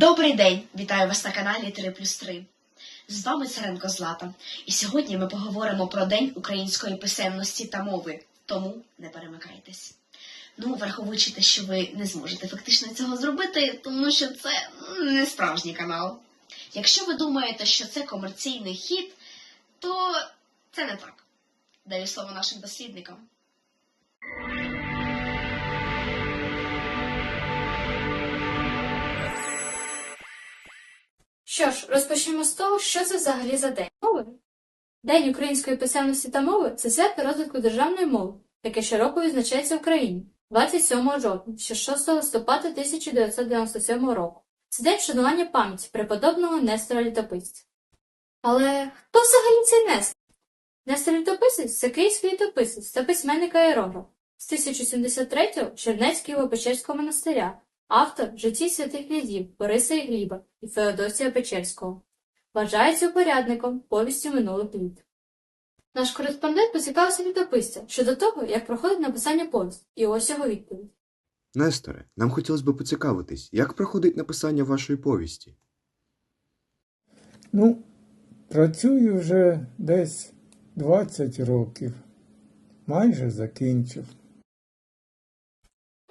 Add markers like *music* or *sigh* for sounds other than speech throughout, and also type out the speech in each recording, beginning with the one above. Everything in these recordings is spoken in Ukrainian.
Добрий день! Вітаю вас на каналі 3 плюс 3. З вами Царенко Злата. І сьогодні ми поговоримо про День української писемності та мови. Тому не перемикайтесь. Ну, враховуючи те, що ви не зможете фактично цього зробити, тому що це не справжній канал. Якщо ви думаєте, що це комерційний хід, то це не так. Даю слово нашим дослідникам. Що ж, розпочнемо з того, що це взагалі за день мови. День української писемності та мови це свято розвитку державної мови, яке щороку відзначається в Україні 27 жовтня, ще 6 листопада 1997 року. Це день вшанування пам'яті преподобного Нестора Літописця. Але хто взагалі цей Нестор? Нестор Літописець це київський літописець та письменник аерограф з 1073-го Чернецького Печерського монастиря, автор житті святих князів Бориса і Гліба і Феодосія Печерського. Вважається упорядником повісті минулих літ. Наш кореспондент поцікавився літописця щодо того, як проходить написання повісті, і ось його відповідь. Несторе, нам хотілося б поцікавитись, як проходить написання вашої повісті? Ну, працюю вже десь 20 років. Майже закінчив.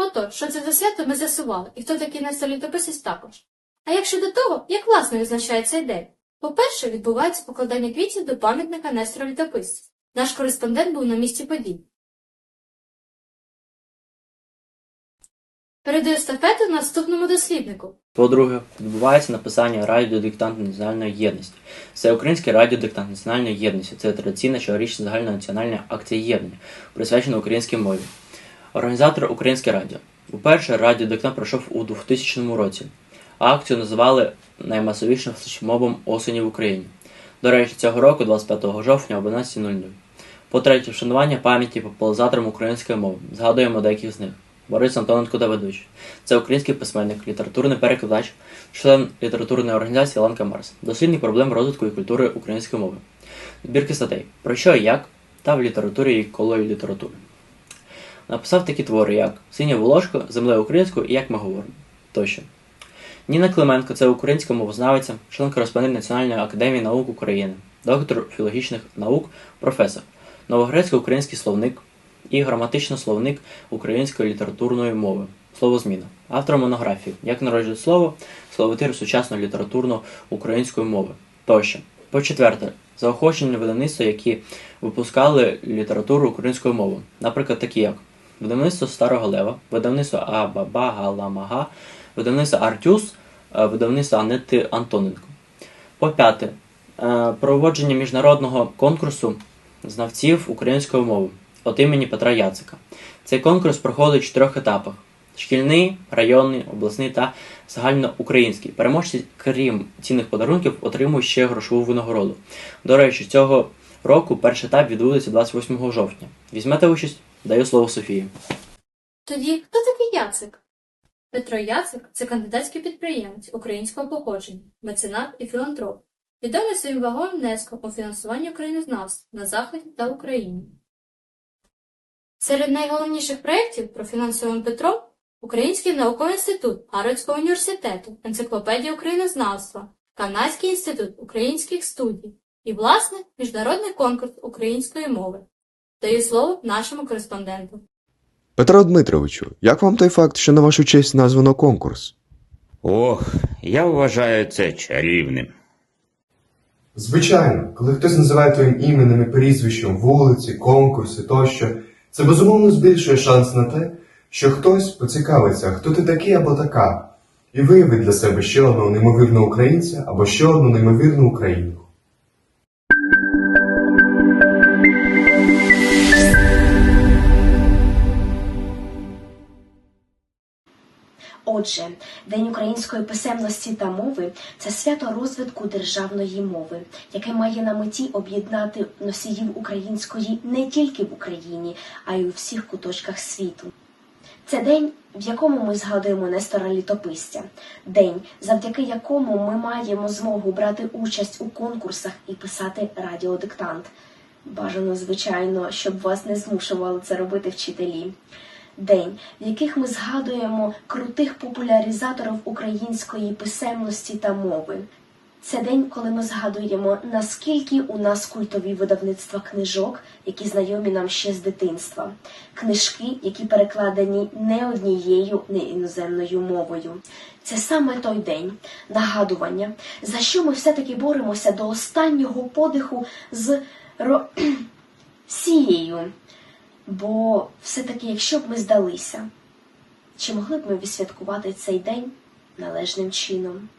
Ото, що це за свято, ми з'ясували, і хто такий Нестор літописець також. А як щодо того, як власне відзначає цей день? По-перше, відбувається покладання квітів до пам'ятника Нестора літописця. Наш кореспондент був на місці подій. Передаю естафету наступному досліднику. По-друге, відбувається написання радіодиктанту національної єдності. Це український радіодиктант національної єдності. Це традиційна щорічна загальнонаціональна акція єднання, присвячена українській мові. Організатор Українське Радіо. Уперше радіодиктант пройшов у 2000 році, а акцію називали наймасовішим флешмобом осені в Україні. До речі, цього року, 25 жовтня об 11.00. По-третє, вшанування пам'яті популяризаторам української мови. Згадуємо деяких з них. Борис Антоненко Давидович. Це український письменник, літературний перекладач, член літературної організації Ланка Марс, дослідник проблем розвитку і культури української мови, збірки статей про що і як та в літературі і колої літератури. Написав такі твори, як Синя волошко, Землею українською і як ми говоримо тощо. Ніна Клименко це українська мовознавиця, член кореспондент Національної академії наук України, доктор філологічних наук, професор, новогрецько-український словник і граматично словник української літературної мови. Словозміна. Автор монографії Як народжують слово, словотир сучасної літературно-української мови тощо. По-четверте, заохочення видавництва, які випускали літературу українською мовою, наприклад, такі як видавництво Старого Лева, видавництво Абаба Галамага, видавництво Артюс, е, видавництво Анети Антоненко. По-п'яте, е, проводження міжнародного конкурсу знавців української мови от імені Петра Яцика. Цей конкурс проходить в чотирьох етапах: шкільний, районний, обласний та загальноукраїнський. Переможці, крім цінних подарунків, отримують ще грошову винагороду. До речі, цього року перший етап відбудеться 28 жовтня. Візьмете участь? Даю слово Софії. Тоді хто такий Яцик? Петро Яцик це кандидатський підприємець українського походження, меценат і філантроп, відомий своїм вагомим внеском у фінансуванні українознавства на Заході та Україні. Серед найголовніших проєктів про фінансовим Петром Український науковий інститут Гарвардського університету, Енциклопедія українознавства, Канадський інститут українських студій і, власне, міжнародний конкурс української мови. Даю слово нашому кореспонденту. Петро Дмитровичу, як вам той факт, що на вашу честь названо конкурс? Ох, я вважаю це чарівним. Звичайно, коли хтось називає твоїм іменем і прізвищем вулиці, конкурси тощо, це безумовно збільшує шанс на те, що хтось поцікавиться, хто ти такий або така, і виявить для себе ще одного неймовірного українця або ще одну неймовірну українку. Отже, День української писемності та мови це свято розвитку державної мови, яке має на меті об'єднати носіїв української не тільки в Україні, а й у всіх куточках світу. Це день, в якому ми згадуємо Нестора Літописця, день, завдяки якому ми маємо змогу брати участь у конкурсах і писати радіодиктант. Бажано, звичайно, щоб вас не змушували це робити вчителі. День, в яких ми згадуємо крутих популяризаторів української писемності та мови. Це день, коли ми згадуємо, наскільки у нас культові видавництва книжок, які знайомі нам ще з дитинства, книжки, які перекладені не однією не іноземною мовою. Це саме той день нагадування, за що ми все-таки боремося до останнього подиху з ро... *clears throat* сією. Бо все-таки, якщо б ми здалися, чи могли б ми відсвяткувати цей день належним чином?